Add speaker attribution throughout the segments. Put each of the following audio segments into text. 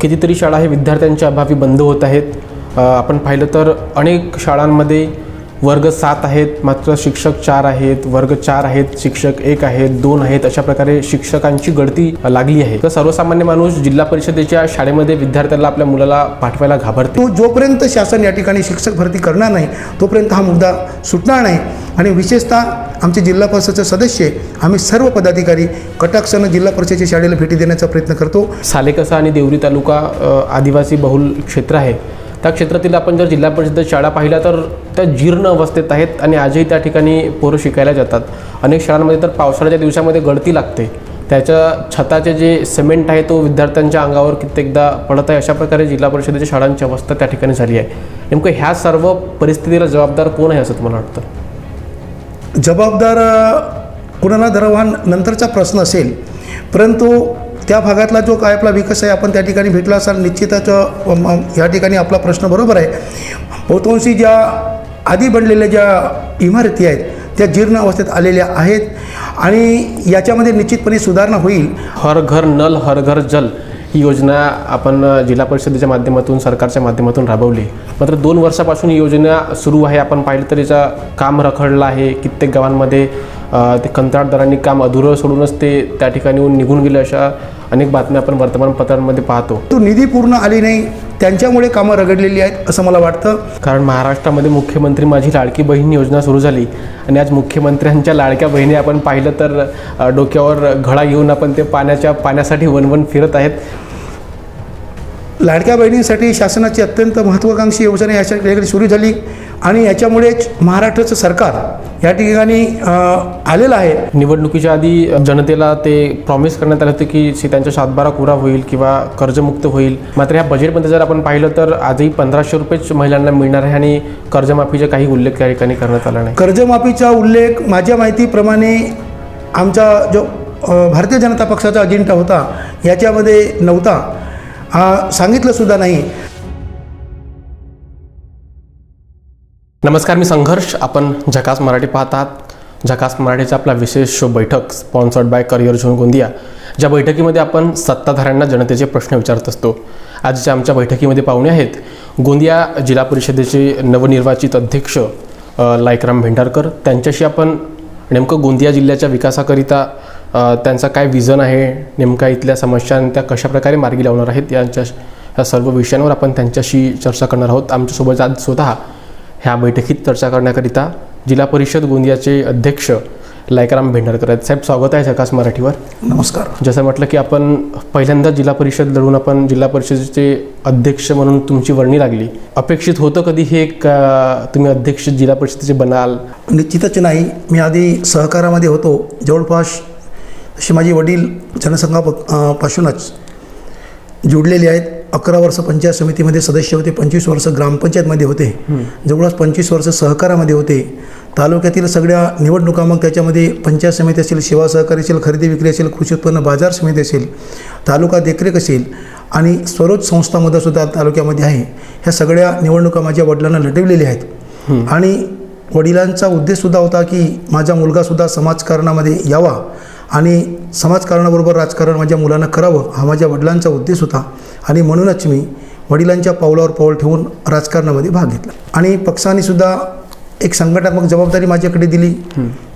Speaker 1: कितीतरी शाळा हे विद्यार्थ्यांच्या अभावी बंद होत आहेत. आपण पाहिलं तर अनेक शाळांमध्ये वर्ग सात आहेत मात्र शिक्षक चार आहेत वर्ग चार आहेत शिक्षक एक आहेत दोन आहेत अशा प्रकारे शिक्षकांची गळती लागली आहे. तर सर्वसामान्य माणूस जिल्हा परिषदेच्या शाळेमध्ये विद्यार्थ्याला आपल्या मुलाला पाठवायला घाबरते.
Speaker 2: तो जोपर्यंत शासन या ठिकाणी शिक्षक भरती करणार नाही तोपर्यंत हा मुद्दा सुटणार नाही. आणि विशेषतः आमचे जिल्हा परिषदेचे सदस्य आम्ही सर्व पदाधिकारी कटाक्षानं जिल्हा परिषदेच्या शाळेला भेटी देण्याचा प्रयत्न करतो.
Speaker 1: सालेकसा आणि देवरी तालुका आदिवासी बहुल क्षेत्र आहे. त्या क्षेत्रातील आपण जर जिल्हा परिषद शाळा पाहिल्या तर त्या जीर्ण अवस्थेत आहेत आणि आजही त्या ठिकाणी पोरं शिकायला जातात. अनेक शाळांमध्ये तर पावसाळ्याच्या दिवसामध्ये गळती लागते. त्याच्या छताचे जे सिमेंट आहे तो विद्यार्थ्यांच्या अंगावर कित्येकदा पडत आहे. अशा प्रकारे जिल्हा परिषदेच्या शाळांची अवस्था त्या ठिकाणी झाली आहे. नेमकं ह्या सर्व परिस्थितीला जबाबदार कोण आहे असं तुम्हाला वाटतं?
Speaker 2: जबाबदार कुणाला धरावा नंतरचा प्रश्न असेल परंतु त्या भागातला जो काय आपला विकास आहे आपण त्या ठिकाणी भेटला असाल निश्चितच या ठिकाणी आपला प्रश्न बरोबर आहे. बहुतांशी ज्या आधी बनलेल्या ज्या इमारती आहेत त्या जीर्ण अवस्थेत आलेल्या आहेत आणि याच्यामध्ये निश्चितपणे सुधारणा होईल.
Speaker 1: हर घर नल हर घर जल ही योजना आपण जिल्हा परिषदेच्या माध्यमातून सरकारच्या माध्यमातून राबवली. मात्र दोन वर्षापासून ही योजना सुरू आहे. आपण पाहिलं तर याचा काम रखडलं आहे. कित्येक गावांमध्ये ते कंत्राटदारांनी काम अधुरं सोडूनच ते त्या ठिकाणी निघून गेले अशा अनेक बातम्या आपण वर्तमानपत्रांमध्ये पाहतो.
Speaker 2: तो निधी पूर्ण आली नाही त्यांच्यामुळे कामं रगडलेली आहेत असं मला वाटतं.
Speaker 1: कारण महाराष्ट्रामध्ये मुख्यमंत्री माझी लाडकी बहीण योजना सुरू झाली आणि आज मुख्यमंत्र्यांच्या लाडक्या बहिणी आपण पाहिलं तर डोक्यावर घडा घेऊन आपण ते पाण्याच्या पाण्यासाठी वनवन फिरत आहेत.
Speaker 2: लाडक्या बहिणींसाठी शासनाची अत्यंत महत्त्वाकांक्षी योजना याच्या सुरू झाली. आणि याच्यामुळेच महाराष्ट्राचं सरकार या ठिकाणी आलेलं आहे.
Speaker 1: निवडणुकीच्या आधी जनतेला ते प्रॉमिस करण्यात आलं होतं की शे- त्यांचा सातबारा पुरा होईल किंवा कर्जमुक्त होईल. मात्र ह्या बजेटमध्ये जर आपण पाहिलं तर आजही पंधराशे रुपयेच महिलांना मिळणार आहे आणि कर्जमाफीचा काही उल्लेख त्या ठिकाणी करण्यात आला नाही.
Speaker 2: कर्जमाफीचा उल्लेख माझ्या माहितीप्रमाणे आमचा जो भारतीय जनता पक्षाचा अजेंडा होता याच्यामध्ये नव्हता. आ, सांगितलं सुद्धा नाही.
Speaker 1: नमस्कार मी संघर्ष. आपण झकास मराठी पाहत आहात झकास मराठीचा आपला विशेष शो बैठक sponsored by career zone Gondia ज्या बैठकीमध्ये आपण सत्ताधाऱ्यांना जनतेचे प्रश्न विचारत असतो. आजच्या आमच्या बैठकीमध्ये पाहुणे आहेत गोंदिया जिल्हा परिषदेचे नवनिर्वाचित अध्यक्ष अ, लायकराम भेंडारकर. त्यांच्याशी आपण नेमकं गोंदिया जिल्ह्याच्या विकासाकरिता त्यांचा काय विजन आहे नेमका इथल्या समस्या आणि त्या कशाप्रकारे मार्गी लावणार आहेत यांच्या या सर्व विषयांवर आपण त्यांच्याशी चर्चा करणार आहोत. आमच्यासोबत आज स्वतः ह्या बैठकीत चर्चा करण्याकरिता जिल्हा परिषद गोंदियाचे अध्यक्ष लायकराम भेंडारकर आहेत. साहेब स्वागत आहे झकास मराठीवर.
Speaker 2: नमस्कार.
Speaker 1: जसं म्हटलं की आपण पहिल्यांदा जिल्हा परिषद लढून आपण जिल्हा परिषदेचे अध्यक्ष म्हणून तुमची वर्णी लागली. अपेक्षित होतं कधी हे का तुम्ही अध्यक्ष जिल्हा परिषदेचे बनाल?
Speaker 2: निश्चितच नाही. मी आधी सहकारामध्ये होतो. जवळपास असे माझे वडील जनसंघा पासूनच जोडलेले आहेत. अकरा वर्ष पंचायत समितीमध्ये सदस्य होते पंचवीस वर्ष ग्रामपंचायतमध्ये होते. जवळपास पंचवीस वर्ष सहकारामध्ये होते. तालुक्यातील सगळ्या निवडणुका मग त्याच्यामध्ये पंचायत समिती असेल सेवा सहकारी असेल खरेदी विक्री असेल कृषी उत्पन्न बाजार समिती असेल तालुका देखरेख असेल आणि स्वरोज संस्थामध्ये सुद्धा तालुक्यामध्ये आहे. ह्या सगळ्या निवडणुका माझ्या वडिलांना लढवलेल्या आहेत. आणि वडिलांचा उद्देशसुद्धा होता की माझा मुलगासुद्धा समाजकारणामध्ये यावा. आणि समाजकारणाबरोबर राजकारण माझ्या मुलांना करावं हा माझ्या वडिलांचा उद्देश होता. आणि म्हणूनच मी वडिलांच्या पावलावर पाऊल ठेवून राजकारणामध्ये भाग घेतला. आणि पक्षाने सुद्धा एक संघटनात्मक जबाबदारी माझ्याकडे दिली.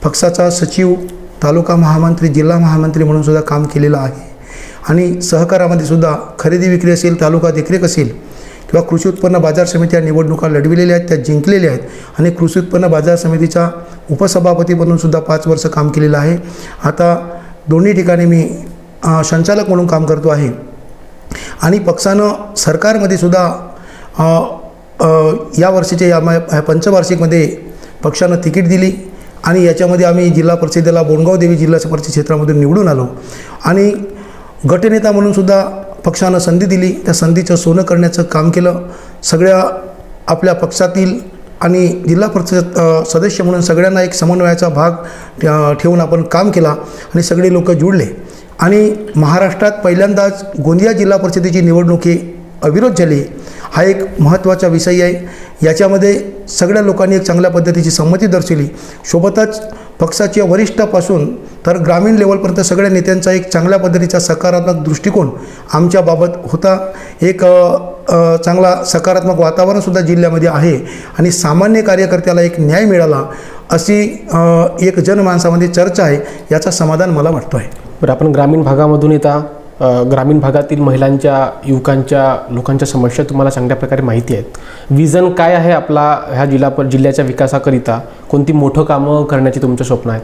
Speaker 2: पक्षाचा सचिव तालुका महामंत्री जिल्हा महामंत्री म्हणून सुद्धा काम केलेलं आहे. आणि सहकारामध्ये सुद्धा खरेदी विक्री असेल तालुका देखरेख असेल किंवा कृषी उत्पन्न बाजार समित्या निवडणुका लढविलेल्या आहेत त्या जिंकलेल्या आहेत. आणि कृषी उत्पन्न बाजार समितीचा उपसभापती म्हणून सुद्धा पाच वर्ष काम केलेलं आहे. आता दोन्ही ठिकाणी मी संचालक म्हणून काम करतो आहे. आणि पक्षानं सरकारमध्ये सुद्धा या वर्षीच्या या या पंचवार्षिकमध्ये पक्षानं तिकीट दिली. आणि याच्यामध्ये आम्ही जिल्हा परिषदेला बोंडगाव देवी जिल्हा परिषद क्षेत्रामधून निवडून आलो. आणि गटनेता म्हणून सुद्धा पक्षानं संधी दिली त्या संधीचं सोनं करण्याचं काम केलं. सगळ्या आपल्या पक्षातील आणि जिल्हा परिषद सदस्य म्हणून सगळ्यांना एक समन्वयाचा भाग ठेवून आपण काम केला आणि सगळे लोक जुळले. आणि महाराष्ट्रात पहिल्यांदाच गोंदिया जिल्हा परिषदेची निवडणुकी अविरोध झाली. हा एक महत्त्वाचा विषय आहे. याच्यामध्ये सगळ्या लोकांनी एक चांगल्या पद्धतीची संमती दर्शवली. सोबतच पक्षाच्या वरिष्ठापासून तर ग्रामीण लेवलपर्यंत सगळ्या नेत्यांचा एक चांगल्या पद्धतीचा सकारात्मक दृष्टिकोन आमच्याबाबत होता. एक चांगला सकारात्मक वातावरणसुद्धा जिल्ह्यामध्ये आहे आणि सामान्य कार्यकर्त्याला एक न्याय मिळाला अशी एक जनमानसामध्ये चर्चा आहे याचा समाधान मला वाटतो आहे
Speaker 1: बरं आपण ग्रामीण भागामधून येता. ग्रामीण भागातील महिलांच्या युवकांच्या लोकांच्या समस्या तुम्हाला चांगल्या प्रकारे माहिती आहेत. विजन काय आहे आपला ह्या जिल्हा जिल्ह्याच्या विकासाकरिता? कोणती मोठं कामं करण्याची तुमचं स्वप्न आहेत?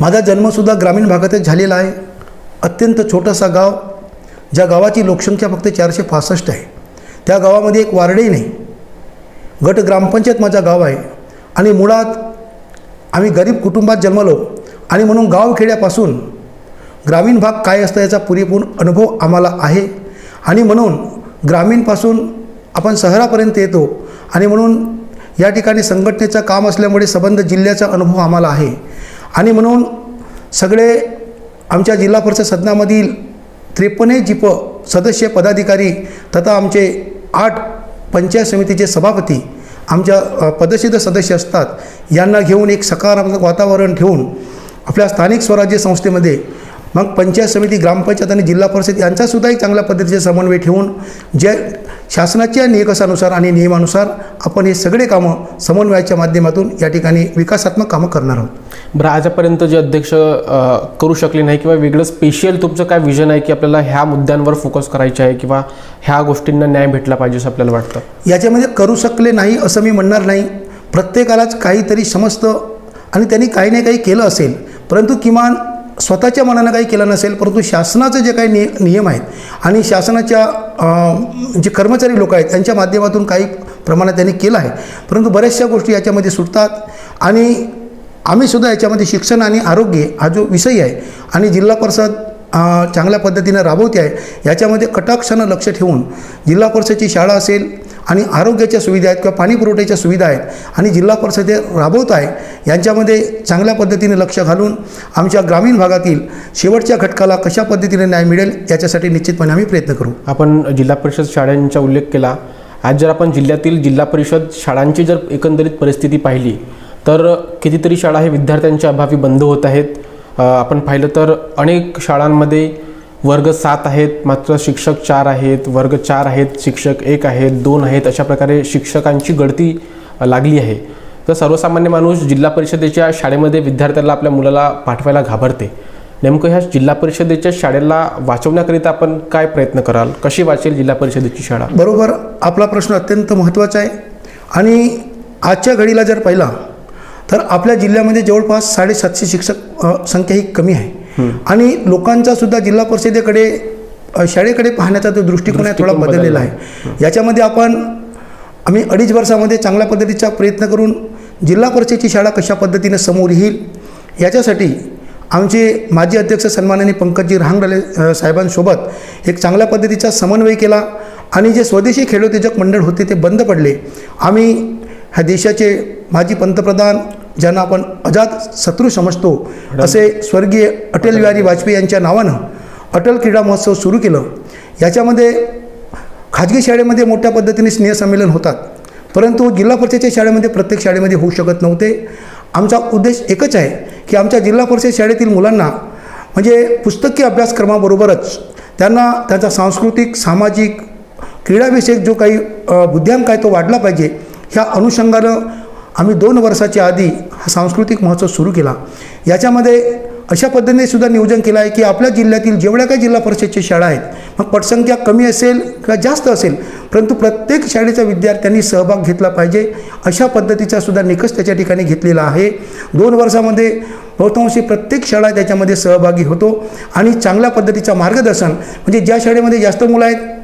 Speaker 2: माझा जन्मसुद्धा ग्रामीण भागातच झालेला आहे. अत्यंत छोटासा गाव ज्या गावाची लोकसंख्या फक्त चारशे पासष्ट आहे. त्या गावामध्ये एक वार्डही नाही. गट ग्रामपंचायत माझा गाव आहे. आणि मुळात आम्ही गरीब कुटुंबात जन्मलो आणि म्हणून गावखेड्यापासून ग्रामीण भाग काय असतं याचा पुरेपूर अनुभव आम्हाला आहे. आणि म्हणून ग्रामीणपासून आपण शहरापर्यंत येतो आणि म्हणून या ठिकाणी संघटनेचं काम असल्यामुळे संबंध जिल्ह्याचा अनुभव आम्हाला आहे. आणि म्हणून सगळे आमच्या जिल्हा परिषद सदनामधील त्रेपन्न जिप सदस्य पदाधिकारी तथा आमचे आठ पंचायत समितीचे सभापती आमच्या पदसिद्ध सदस्य असतात. यांना घेऊन एक सकारात्मक वातावरण ठेवून आपल्या स्थानिक स्वराज्य संस्थेमध्ये मग पंचायत समिती ग्रामपंचायत आणि जिल्हा परिषद यांचासुद्धा एक चांगल्या पद्धतीचे समन्वय ठेवून जे शासनाच्या निकषानुसार आणि नियमानुसार आपण हे सगळे कामं समन्वयाच्या माध्यमातून या ठिकाणी विकासात्मक कामं करणार आहोत.
Speaker 1: बरं आजपर्यंत जे अध्यक्ष करू शकले नाही किंवा वेगळं स्पेशल तुमचं काय विजन आहे की आपल्याला ह्या मुद्द्यांवर फोकस करायचे आहे किंवा ह्या गोष्टींना न्याय भेटला पाहिजे असं आपल्याला वाटतं?
Speaker 2: याच्यामध्ये करू शकले नाही असं मी म्हणणार नाही. प्रत्येकालाच काहीतरी समजतं आणि त्यांनी काही ना काही केलं असेल. परंतु किमान स्वतःच्या मनानं काही केलं नसेल परंतु शासनाचं जे काही नि नियम आहेत आणि शासनाच्या जे कर्मचारी लोक आहेत त्यांच्या माध्यमातून काही प्रमाणात त्यांनी केलं आहे. परंतु बऱ्याचशा गोष्टी याच्यामध्ये सुटतात आणि आम्हीसुद्धा याच्यामध्ये शिक्षण आणि आरोग्य हा जो विषय आहे आणि जिल्हा परिषद चांगल्या पद्धतीनं राबवते आहे याच्यामध्ये कटाक्षानं लक्ष ठेवून जिल्हा परिषदची शाळा असेल आणि आरोग्याच्या सुविधा आहेत किंवा पाणी पुरवठ्याच्या सुविधा आहेत आणि जिल्हा परिषद हे राबवत आहे यांच्यामध्ये चांगल्या पद्धतीने लक्ष घालून आमच्या ग्रामीण भागातील शेवटच्या घटकाला कशा पद्धतीने न्याय मिळेल याच्यासाठी निश्चितपणे आम्ही प्रयत्न करू.
Speaker 1: आपण जिल्हा परिषद शाळांचा उल्लेख केला. आज जर आपण जिल्ह्यातील जिल्हा परिषद शाळांची जर एकंदरीत परिस्थिती पाहिली तर कितीतरी शाळा हे विद्यार्थ्यांच्या अभावी बंद होत आहेत. आपण पाहिलं तर अनेक शाळांमध्ये वर्ग सात आहेत मात्र शिक्षक चार आहेत वर्ग चार आहेत शिक्षक एक आहेत दोन आहेत अशा प्रकारे शिक्षकांची गळती लागली आहे. तर सर्वसामान्य माणूस जिल्हा परिषदेच्या शाळेमध्ये विद्यार्थ्याला आपल्या मुलाला पाठवायला घाबरते. नेमकं ह्या जिल्हा परिषदेच्या शाळेला वाचवण्याकरिता आपण काय प्रयत्न कराल? कशी वाचेल जिल्हा परिषदेची शाळा?
Speaker 2: बरोबर आपला प्रश्न अत्यंत महत्त्वाचा आहे. आणि आजच्या घडीला जर पाहिला तर आपल्या जिल्ह्यामध्ये जवळपास साडेसातशे शिक्षक संख्या ही कमी आहे. आणि लोकांचा सुद्धा जिल्हा परिषदेकडे शाळेकडे पाहण्याचा जो दृष्टिकोन आहे थोडा बदललेला
Speaker 1: बदलला
Speaker 2: आहे. याच्यामध्ये आपण आम्ही अडीच वर्षामध्ये चांगल्या पद्धतीचा प्रयत्न करून जिल्हा परिषदेची शाळा कशा पद्धतीने समोर येईल याच्यासाठी आमचे माजी अध्यक्ष सन्माननीय पंकजजी रहांगडले साहेबांसोबत एक चांगल्या पद्धतीचा समन्वय केला आणि जे स्वदेशी खेळोत्तेजक मंडळ होते ते बंद पडले. आम्ही ह्या देशाचे माजी पंतप्रधान ज्यांना आपण अजात शत्रू समजतो असे स्वर्गीय अटल बिहारी वाजपेयी यांच्या नावानं अटल क्रीडा महोत्सव सुरू केलं. याच्यामध्ये खाजगी शाळेमध्ये मोठ्या पद्धतीने स्नेहसंमेलन होतात. परंतु जिल्हा परिषदेच्या शाळेमध्ये प्रत्येक शाळेमध्ये होऊ शकत नव्हते. आमचा उद्देश एकच आहे की आमच्या जिल्हा परिषद शाळेतील मुलांना म्हणजे पुस्तकी अभ्यासक्रमाबरोबरच त्यांना त्यांचा सांस्कृतिक सामाजिक क्रीडाविषयक जो काही बुद्ध्यांक आहे तो वाढला पाहिजे ह्या अनुषंगानं आम्ही दोन वर्षाच्या आधी हा सांस्कृतिक महोत्सव सुरू केला. याच्यामध्ये अशा पद्धतीने सुद्धा नियोजन केलं आहे की आपल्या जिल्ह्यातील जेवढ्या काही जिल्हा परिषदच्या शाळा आहेत मग पटसंख्या कमी असेल किंवा जास्त असेल परंतु प्रत्येक शाळेच्या विद्यार्थ्यांनी सहभाग घेतला पाहिजे अशा पद्धतीचा सुद्धा निकष त्याच्या ठिकाणी घेतलेला आहे. दोन वर्षामध्ये बहुतांशी प्रत्येक शाळा त्याच्यामध्ये सहभागी होतो आणि चांगल्या पद्धतीचा मार्गदर्शन म्हणजे ज्या शाळेमध्ये जास्त मुलं आहेत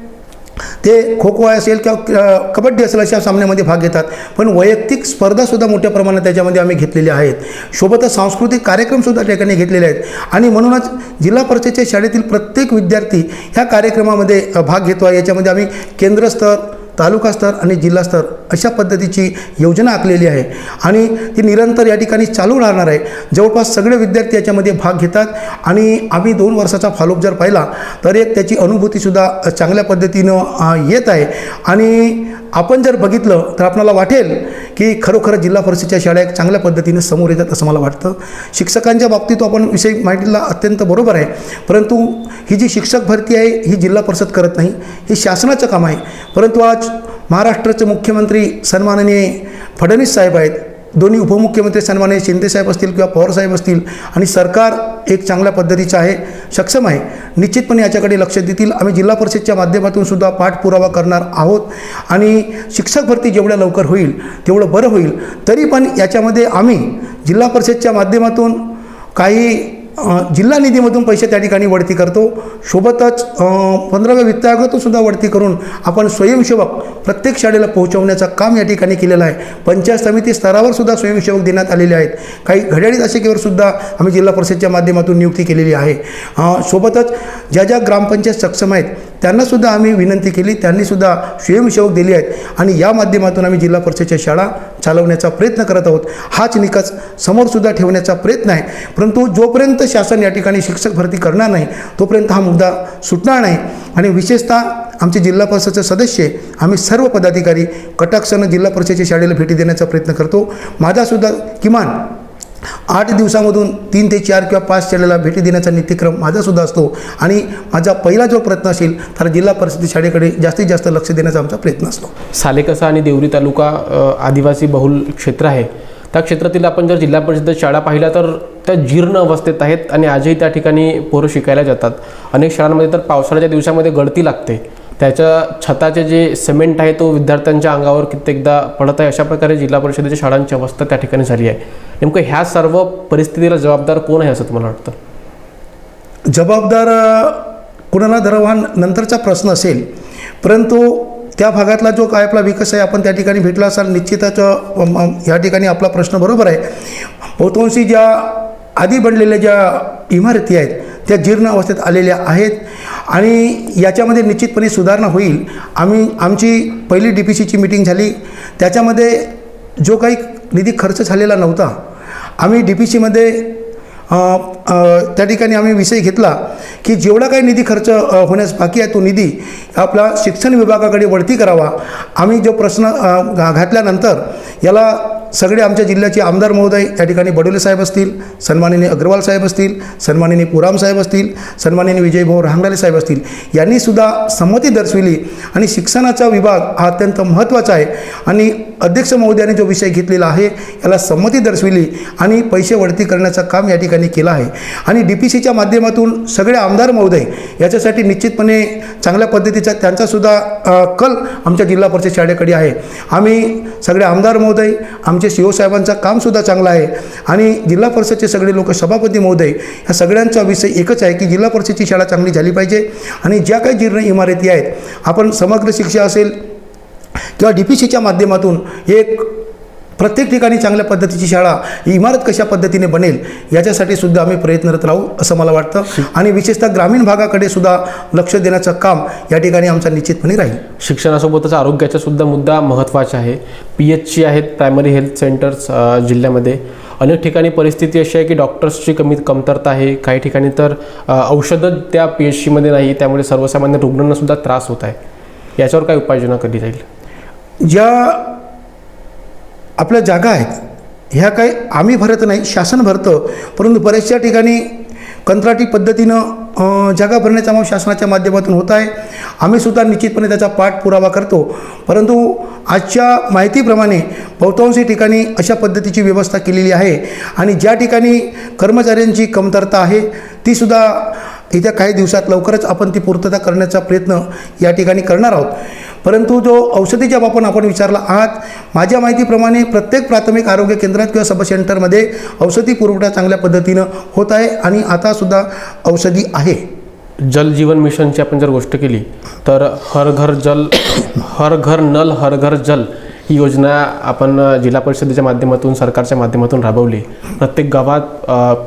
Speaker 2: ते खो खो असेल किंवा कबड्डी असेल अशा सामन्यामध्ये भाग घेतात. पण वैयक्तिक स्पर्धासुद्धा मोठ्या प्रमाणात त्याच्यामध्ये आम्ही घेतलेल्या आहेत. सोबतच सांस्कृतिक कार्यक्रमसुद्धा त्या ठिकाणी घेतलेले आहेत. आणि म्हणूनच जिल्हा परिषदेच्या शाळेतील प्रत्येक विद्यार्थी ह्या कार्यक्रमामध्ये भाग घेतो. आहे याच्यामध्ये आम्ही केंद्रस्तर तालुकास्तर आणि जिल्हास्तर अशा पद्धतीची योजना आखलेली आहे. आणि ती निरंतर या ठिकाणी चालू राहणार आहे. जवळपास सगळे विद्यार्थी याच्यामध्ये भाग घेतात. आणि आम्ही दोन वर्षाचा फॉलोअप जर पाहिला तर एक त्याची अनुभूतीसुद्धा चांगल्या पद्धतीनं येत आहे. आणि आपण जर बघितलं तर आपणाला वाटेल की खरोखर जिल्हा परिषदच्या शाळा एक चांगल्या पद्धतीने समोर येतात असं मला वाटतं. शिक्षकांच्या बाबतीत आपण विषय माहितीला अत्यंत बरोबर आहे. परंतु ही जी शिक्षक भरती आहे ही जिल्हा परिषद करत नाही हे शासनाचं काम आहे. परंतु आज महाराष्ट्राचे मुख्यमंत्री सन्माननीय फडणवीस साहेब आहेत. दोन्ही उपमुख्यमंत्री सन्माननीय शिंदेसाहेब असतील किंवा पवारसाहेब असतील आणि सरकार एक चांगल्या पद्धतीचं आहे सक्षम आहे निश्चितपणे याच्याकडे लक्ष देतील. आम्ही जिल्हा परिषदच्या माध्यमातून सुद्धा पाठपुरावा करणार आहोत आणि शिक्षक भरती जेवढ्या लवकर होईल तेवढं बरं होईल. तरी पण याच्यामध्ये आम्ही जिल्हा परिषदच्या माध्यमातून काही जिल्हा निधीमधून पैसे त्या ठिकाणी वळती करतो. सोबतच पंधराव्या वित्त आयोगातून सुद्धा वळती करून आपण स्वयंसेवक प्रत्येक शाळेला पोहोचवण्याचं काम या ठिकाणी केलेलं आहे. पंचायत समिती स्तरावर सुद्धा स्वयंसेवक देण्यात आलेले आहेत. काही घड्याळी दशकेवर सुद्धा आम्ही जिल्हा परिषदच्या माध्यमातून नियुक्ती केलेली आहे. सोबतच ज्या ज्या ग्रामपंचायत सक्षम आहेत त्यांनासुद्धा आम्ही विनंती केली. त्यांनीसुद्धा स्वयंसेवक दिली आहेत. आणि या माध्यमातून आम्ही जिल्हा परिषदच्या शाळा चालवण्याचा प्रयत्न करत आहोत. हाच निकष समोरसुद्धा ठेवण्याचा प्रयत्न आहे. परंतु जोपर्यंत शासन या ठिकाणी शिक्षक भरती करणार नाही तोपर्यंत हा मुद्दा सुटणार नाही. आणि विशेषतः आमचे जिल्हा परिषदचे सदस्य आम्ही सर्व पदाधिकारी कटाक्षानं जिल्हा परिषदेच्या शाळेला भेटी देण्याचा प्रयत्न करतो. माझासुद्धा किमान आठ दिवसामधून तीन ते चार किंवा पाच शाळेला भेटी देण्याचा नित्यक्रम माझासुद्धा असतो. आणि माझा पहिला जो प्रयत्न असेल तर जिल्हा परिषद शाळेकडे जास्तीत जास्त लक्ष देण्याचा आमचा प्रयत्न असतो.
Speaker 1: सालेकसा आणि देवरी तालुका आदिवासी बहुल क्षेत्र आहे. त्या क्षेत्रातील आपण जर जिल्हा परिषद शाळा पाहिल्या तर त्या जीर्ण अवस्थेत आहेत आणि आजही त्या ठिकाणी पोरं शिकायला जातात. अनेक शाळांमध्ये तर पावसाळ्याच्या दिवसामध्ये गळती लागते. त्याच्या छताचे जे सिमेंट आहे तो विद्यार्थ्यांच्या अंगावर कित्येकदा पडत आहे. अशा प्रकारे जिल्हा परिषदेच्या शाळांची अवस्था त्या ठिकाणी झाली आहे. नेमकं ह्या सर्व परिस्थितीला जबाबदार कोण आहे असं तुम्हाला वाटतं?
Speaker 2: जबाबदार कुणाला धरवान नंतरचा प्रश्न असेल परंतु त्या भागातला जो काय आपला विकास आहे आपण त्या ठिकाणी भेटला असाल निश्चितच ह्या या ठिकाणी आपला प्रश्न बरोबर आहे. बहुतांशी ज्या आधी बनलेल्या ज्या इमारती आहेत त्या जीर्ण अवस्थेत आलेल्या आहेत. आणि याच्यामध्ये निश्चितपणे सुधारणा होईल. आम्ही आमची पहिली डी पी सीची मिटिंग झाली. त्याच्यामध्ये जो काही निधी खर्च झालेला नव्हता आम्ही डी पी सीमध्ये त्या ठिकाणी आम्ही विषय घेतला की जेवढा काही निधी खर्च होण्यास बाकी आहे तो निधी आपला शिक्षण विभागाकडे वळती करावा. आम्ही जो प्रश्न घातल्यानंतर याला सगळे आमच्या जिल्ह्याचे आमदार महोदय या ठिकाणी बडोले साहेब असतील सन्माननीय अग्रवाल साहेब असतील सन्माननीय पुराम साहेब असतील सन्माननीय विजयभाऊ रांगडाले साहेब असतील यांनी सुद्धा संमती दर्शविली आणि शिक्षणाचा विभाग हा अत्यंत महत्त्वाचा आहे. आणि अध्यक्ष महोदयाने जो विषय घेतलेला आहे याला संमती दर्शविली आणि पैसे वळती करण्याचं काम या ठिकाणी केलं आहे. आणि डी पी सीच्या माध्यमातून सगळे आमदार महोदय याच्यासाठी निश्चितपणे चांगल्या पद्धतीचा त्यांचासुद्धा कल आमच्या जिल्हा परिषद शाळेकडे आहे. आम्ही सगळे आमदार महोदय आमचे सी ओ साहेबांचं कामसुद्धा चांगलं आहे. आणि जिल्हा परिषदचे सगळे लोक सभापती महोदय ह्या सगळ्यांचा विषय एकच आहे की जिल्हा परिषदची शाळा चांगली झाली पाहिजे. आणि ज्या काही जीर्ण इमारती आहेत आपण समग्र शिक्षा असेल किंवा डी पी सीच्या माध्यमातून एक प्रत्येक ठिकाणी चांगल्या पद्धतीची शाळा ही इमारत कशा पद्धतीने बनेल याच्यासाठी सुद्धा आम्ही प्रयत्नरत राहू असं मला वाटतं. आणि विशेषतः ग्रामीण भागाकडे सुद्धा लक्ष देण्याचं काम या ठिकाणी आमचा निश्चितपणे राहील.
Speaker 1: शिक्षणासोबतच आरोग्याचा सुद्धा मुद्दा महत्त्वाचा आहे. पी एचची आहेत प्रायमरी हेल्थ सेंटर्स जिल्ह्यामध्ये. अनेक ठिकाणी परिस्थिती अशी आहे की डॉक्टर्सची कमी कमतरता आहे. काही ठिकाणी तर औषधं त्या पी एच सीमध्ये नाही त्यामुळे सर्वसामान्य रुग्णांना सुद्धा त्रास होत आहे. याच्यावर काय उपाययोजना कधी जाईल?
Speaker 2: ज्या आपल्या जागा आहेत. ह्या काही आम्ही भरत नाही शासन भरतं. परंतु बऱ्याचशा ठिकाणी कंत्राटी पद्धतीनं जागा भरण्याचा मग शासनाच्या माध्यमातून होत आहे. आम्हीसुद्धा निश्चितपणे त्याचा पाठपुरावा करतो. परंतु आजच्या माहितीप्रमाणे बहुतांशी ठिकाणी अशा पद्धतीची व्यवस्था केलेली आहे. आणि ज्या ठिकाणी कर्मचाऱ्यांची कमतरता आहे तीसुद्धा येत्या काही दिवसात लवकरच आपण ती पूर्तता करण्याचा प्रयत्न या ठिकाणी करणार आहोत. परंतु जो औषधीच्या बाबत आपण विचारला आज माझ्या माहितीप्रमाणे प्रत्येक प्राथमिक आरोग्य केंद्रात किंवा सब सेंटरमध्ये औषधी पुरवठा चांगल्या पद्धतीनं होत आहे आणि आतासुद्धा औषधी आहे.
Speaker 1: जल जीवन मिशनची आपण जर गोष्ट केली तर हर घर जल हर घर नल हर घर जल ही योजना आपण जिल्हा परिषदेच्या माध्यमातून सरकारच्या माध्यमातून राबवली. प्रत्येक गावात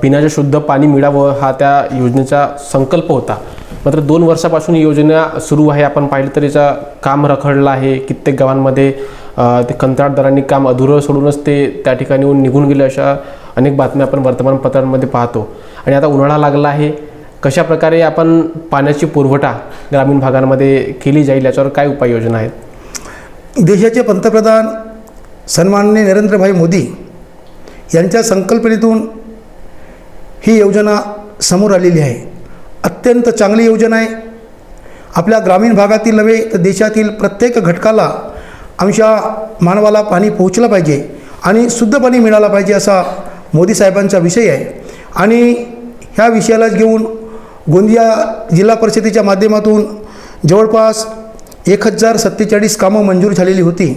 Speaker 1: पिण्याचे शुद्ध पाणी मिळावं हा त्या योजनेचा संकल्प होता. मात्र दोन वर्षापासून ही योजना सुरू आहे. आपण पाहिलं तर याचा काम रखडलं आहे. कित्येक गावांमध्ये ते कंत्राटदारांनी काम अधुरं सोडूनच ते त्या ठिकाणी येऊन निघून गेले अशा अनेक बातम्या आपण वर्तमानपत्रांमध्ये पाहतो. आणि आता उन्हाळा लागला आहे. कशा प्रकारे आपण पाण्याची पुरवठा ग्रामीण भागांमध्ये केली जाईल याच्यावर काय उपाययोजना आहेत?
Speaker 2: देशाचे पंतप्रधान सन्माननीय नरेंद्रभाई मोदी यांच्या संकल्पनेतून ही योजना समोर आलेली आहे. अत्यंत चांगली योजना आहे. आपल्या ग्रामीण भागातील नव्हे तर देशातील प्रत्येक घटकाला आमच्या मानवाला पाणी पोहोचलं पाहिजे आणि शुद्ध पाणी मिळालं पाहिजे असा मोदी साहेबांचा विषय आहे. आणि ह्या विषयालाच घेऊन गोंदिया जिल्हा परिषदेच्या माध्यमातून जवळपास एक हजार सत्तेचाळीस कामं मंजूर झालेली होती.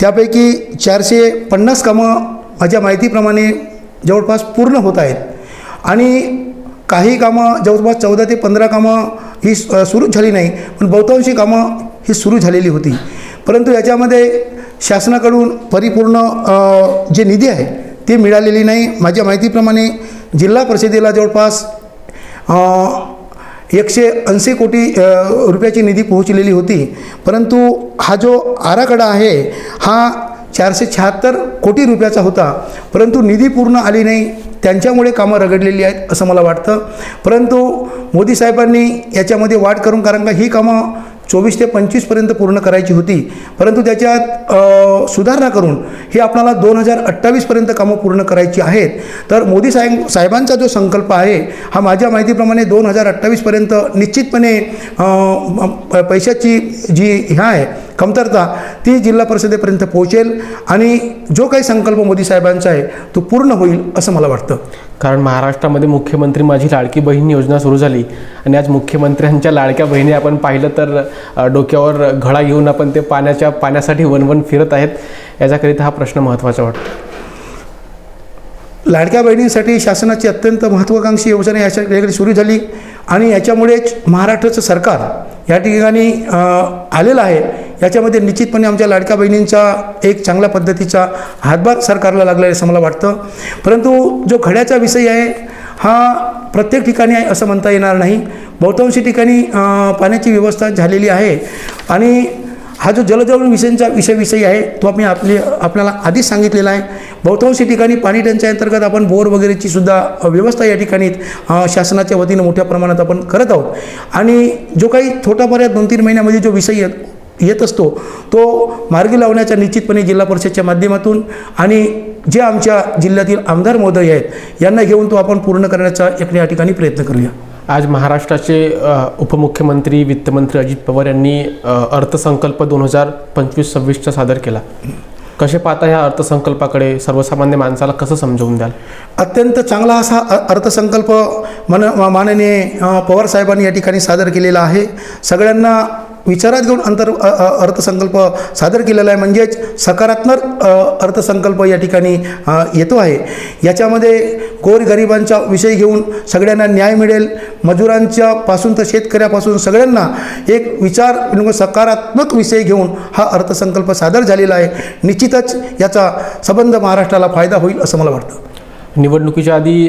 Speaker 2: त्यापैकी चारशे पन्नास कामं माझ्या माहितीप्रमाणे जवळपास पूर्ण होत आहेत. आणि काही कामं जवळपास चौदा ते पंधरा कामं ही सुरू झाली नाही पण बहुतांशी कामं ही सुरू झालेली होती. परंतु याच्यामध्ये शासनाकडून परिपूर्ण जे निधी आहे ते मिळालेली नाही. माझ्या माहितीप्रमाणे जिल्हा परिषदेला जवळपास एकशे ऐंशी कोटी रुपयाची निधी पोहोचलेली होती. परंतु हा जो आराखडा आहे हा चारशे शहात्तर कोटी रुपयाचा होता. परंतु निधी पूर्ण आली नाही. त्यांच्यामुळे कामं रगडलेली आहेत असं मला वाटतं. परंतु मोदी साहेबांनी याच्यामध्ये वाढ करून कारण का ही कामं चोवीस ते पंचवीसपर्यंत पूर्ण करायची होती. परंतु त्याच्यात सुधारणा करून हे आपल्याला दोन हजार अठ्ठावीसपर्यंत कामं पूर्ण करायची आहेत. तर मोदी साहेब साहेबांचा जो संकल्प आहे हा माझ्या माहितीप्रमाणे दोन हजार अठ्ठावीसपर्यंत निश्चितपणे प- पैशाची जी ह्या आहे कमतरता ती जिल्हा परिषदेपर्यंत पोहोचेल आणि जो काही संकल्प मोदी साहेबांचा आहे तो पूर्ण होईल असं मला वाटतं.
Speaker 1: कारण महाराष्ट्रामध्ये मुख्यमंत्री माझी लाडकी बहीण योजना सुरू झाली आणि आज मुख्यमंत्र्यांच्या लाडक्या बहिणी आपण पाहिलं तर डोक्यावर घडा घेऊन आपण ते पाण्याच्या पाण्यासाठी वनवन फिरत आहेत याच्याकरिता हा प्रश्न महत्त्वाचा वाटतो.
Speaker 2: लाडक्या बहिणींसाठी शासनाची अत्यंत महत्त्वाकांक्षी योजना याच्या याकडे सुरू झाली आणि याच्यामुळेच महाराष्ट्राचं सरकार या ठिकाणी आलेलं आहे. याच्यामध्ये निश्चितपणे आमच्या लाडक्या बहिणींचा एक चांगल्या पद्धतीचा हातभार सरकारला लागला आहे असं मला वाटतं. परंतु जो खड्याचा विषय आहे हा प्रत्येक ठिकाणी आहे असं म्हणता येणार नाही. बहुतांशी ठिकाणी पाण्याची व्यवस्था झालेली आहे. आणि हा जो जलजवळ विषयांचा विषय विषयी आहे तो आम्ही आपले आपल्याला आधीच सांगितलेला आहे. बहुतांशी ठिकाणी पाणी टंचाई अंतर्गत आपण बोर वगैरेची सुद्धा व्यवस्था या ठिकाणी शासनाच्या वतीनं मोठ्या प्रमाणात आपण करत आहोत. आणि जो काही थोटाफार दोन तीन महिन्यामध्ये जो विषय येत असतो. तो मार्गी लावण्याचा निश्चितपणे जिल्हा परिषदच्या माध्यमातून आणि जे आमच्या जिल्ह्यातील आमदार महोदय आहेत यांना घेऊन तो आपण पूर्ण करण्याचा एक या ठिकाणी प्रयत्न करूया.
Speaker 1: आज महाराष्ट्राचे उपमुख्यमंत्री वित्तमंत्री अजित पवार यांनी अर्थसंकल्प दोन हजार पंचवीस सव्वीसचा सादर केला. कसे पाहता ह्या अर्थसंकल्पाकडे सर्वसामान्य माणसाला कसं समजवून द्याल?
Speaker 2: अत्यंत चांगला असा अर्थसंकल्प मन माननीय अ, पवार साहेबांनी या ठिकाणी सादर केलेला आहे. सगळ्यांना विचारात घेऊन अंतर अर्थसंकल्प सादर केलेला आहे. म्हणजेच सकारात्मक अर्थसंकल्प या ठिकाणी येतो आहे. याच्यामध्ये गोरगरिबांचा विषय घेऊन सगळ्यांना न्याय मिळेल. मजुरांच्या पासून तर शेतकऱ्यापासून सगळ्यांना एक विचार म्हणजे सकारात्मक विषय घेऊन हा अर्थसंकल्प सादर झालेला आहे. निश्चितच याचा संबंध महाराष्ट्राला फायदा होईल असं मला वाटतं.
Speaker 1: निवडणुकीच्या आधी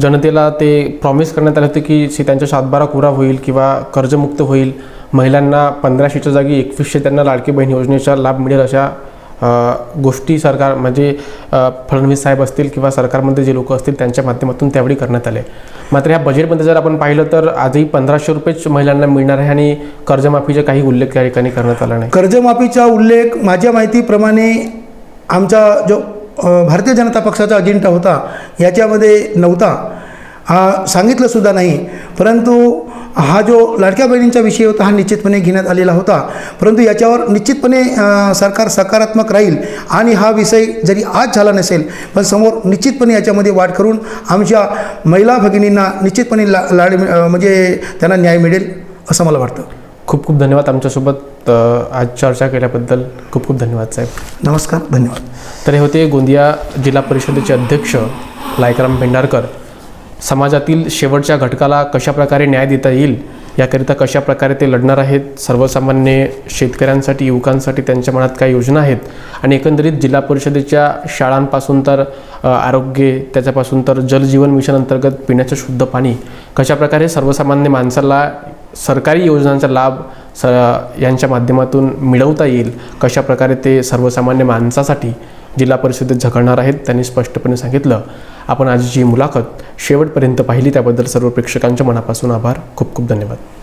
Speaker 1: जनतेला ते प्रॉमिस करण्यात आले होते की त्यांच्या सातबारा पुरा होईल किंवा कर्जमुक्त होईल. महिलांना पंधराशेच्या जागी एकवीसशे त्यांना लाडकी बहीण योजनेचा लाभ मिळेल अशा गोष्टी सरकार म्हणजे फडणवीस साहेब असतील किंवा सरकारमध्ये जे लोक असतील त्यांच्या माध्यमातून त्यावेळी करण्यात आले. मात्र ह्या बजेटमध्ये जर आपण पाहिलं तर आजही पंधराशे रुपयेच महिलांना मिळणार आहे आणि कर्जमाफीचे काही उल्लेख त्या ठिकाणी करण्यात आला नाही.
Speaker 2: कर्जमाफीचा उल्लेख माझ्या माहितीप्रमाणे आमचा जो भारतीय जनता पक्षाचा अजेंडा होता याच्यामध्ये नव्हता. हा सांगितलं सुद्धा नाही. परंतु हा जो लाडक्या बहिणींचा विषय होता हा निश्चितपणे घेण्यात आलेला होता. परंतु याच्यावर निश्चितपणे सरकार सकारात्मक राहील आणि हा विषय जरी आज झाला नसेल पण समोर निश्चितपने याच्यामध्ये वाढ करून आमच्या महिला भगिनींना निश्चितपणे ला लाड म्हणजे त्यांना न्याय मिळेल असं मला वाटतं.
Speaker 1: खूप खूप धन्यवाद आमच्यासोबत आज चर्चा केल्याबद्दल. खूप खूप धन्यवाद साहेब.
Speaker 2: नमस्कार धन्यवाद.
Speaker 1: तर हे होते गोंदिया जिल्हा परिषदेचे अध्यक्ष लायकराम भेंडारकर समाजातील शेवटच्या घटकाला कशाप्रकारे न्याय देता येईल याकरिता कशाप्रकारे ते लढणार आहेत सर्वसामान्य शेतकऱ्यांसाठी युवकांसाठी त्यांच्या मनात काय योजना आहेत आणि एकंदरीत जिल्हा परिषदेच्या शाळांपासून तर आरोग्य त्याच्यापासून तर जलजीवन मिशन अंतर्गत पिण्याचं शुद्ध पाणी कशाप्रकारे सर्वसामान्य माणसाला सरकारी योजनांचा लाभ स यांच्या माध्यमातून मिळवता येईल कशाप्रकारे ते सर्वसामान्य माणसासाठी जिल्हा परिषदेत झगडणार आहेत त्यांनी स्पष्टपणे सांगितलं. आपण आजची मुलाखत शेवटपर्यंत पाहिली त्याबद्दल सर्व प्रेक्षकांच्या मनापासून आभार. खूप खूप धन्यवाद.